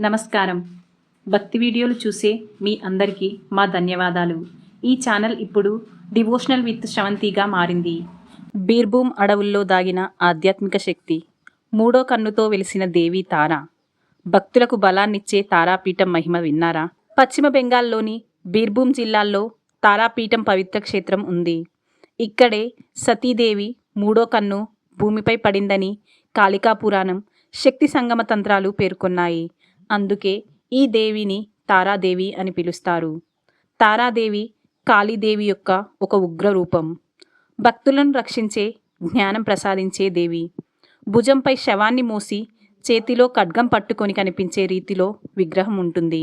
నమస్కారం. భక్తి వీడియోలు చూసే మీ అందరికీ మా ధన్యవాదాలు. ఈ ఛానల్ ఇప్పుడు డివోషనల్ విత్ శ్రవంతిగా మారింది. బీర్భూమ్ అడవుల్లో దాగిన ఆధ్యాత్మిక శక్తి మూడో కన్నుతో వెలిసిన దేవి తార. భక్తులకు బలాన్నిచ్చే తారాపీఠం మహిమ విన్నారా? పశ్చిమ బెంగాల్లోని బీర్భూమ్ జిల్లాల్లో తారాపీఠం పవిత్ర క్షేత్రం ఉంది. ఇక్కడే సతీదేవి మూడో కన్ను భూమిపై పడిందని కాళికా పురాణం శక్తి సంగమ తంత్రాలు పేర్కొన్నాయి. అందుకే ఈ దేవిని తారాదేవి అని పిలుస్తారు. తారాదేవి కాళీదేవి యొక్క ఒక ఉగ్ర రూపం భక్తులను రక్షించే జ్ఞానం ప్రసాదించే దేవి. భుజంపై శవాన్ని మోసి చేతిలో ఖడ్గం పట్టుకొని కనిపించే రీతిలో విగ్రహం ఉంటుంది.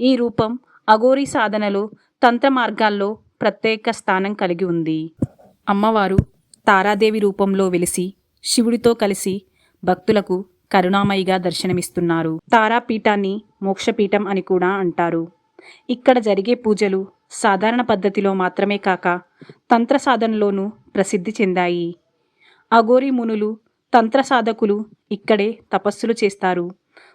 ఈ రూపం అఘోరి సాధనలో తంత్ర మార్గాల్లో ప్రత్యేక స్థానం కలిగి ఉంది. అమ్మవారు తారాదేవి రూపంలో వెలిసి శివుడితో కలిసి భక్తులకు కరుణామయిగా దర్శనమిస్తున్నారు. తారాపీఠాన్ని మోక్షపీఠం అని కూడా అంటారు. ఇక్కడ జరిగే పూజలు సాధారణ పద్ధతిలో మాత్రమే కాక తంత్ర సాధనలోనూ ప్రసిద్ధి చెందాయి. అఘోరి మునులు తంత్ర సాధకులు ఇక్కడే తపస్సులు చేస్తారు.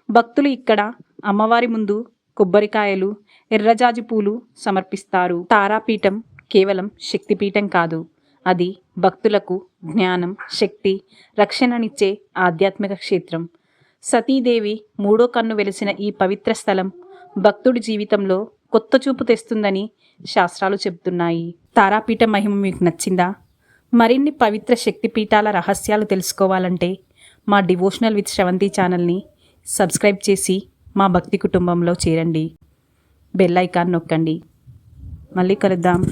భక్తులు ఇక్కడ అమ్మవారి ముందు కొబ్బరికాయలు ఎర్రజాజి పూలు సమర్పిస్తారు. తారాపీఠం కేవలం శక్తిపీఠం కాదు. అది భక్తులకు జ్ఞానం శక్తి రక్షణనిచ్చే ఆధ్యాత్మిక క్షేత్రం. సతీదేవి మూడో కన్ను వెలిసిన ఈ పవిత్ర స్థలం భక్తుడి జీవితంలో కొత్త చూపు తెస్తుందని శాస్త్రాలు చెబుతున్నాయి. తారాపీఠ మహిమ మీకు నచ్చిందా? మరిన్ని పవిత్ర శక్తిపీఠాల రహస్యాలు తెలుసుకోవాలంటే మా డివోషనల్ విత్ శ్రవంతి ఛానల్ని సబ్స్క్రైబ్ చేసి మా భక్తి కుటుంబంలో చేరండి. బెల్ ఐకాన్ నొక్కండి. మళ్ళీ కలుద్దాం.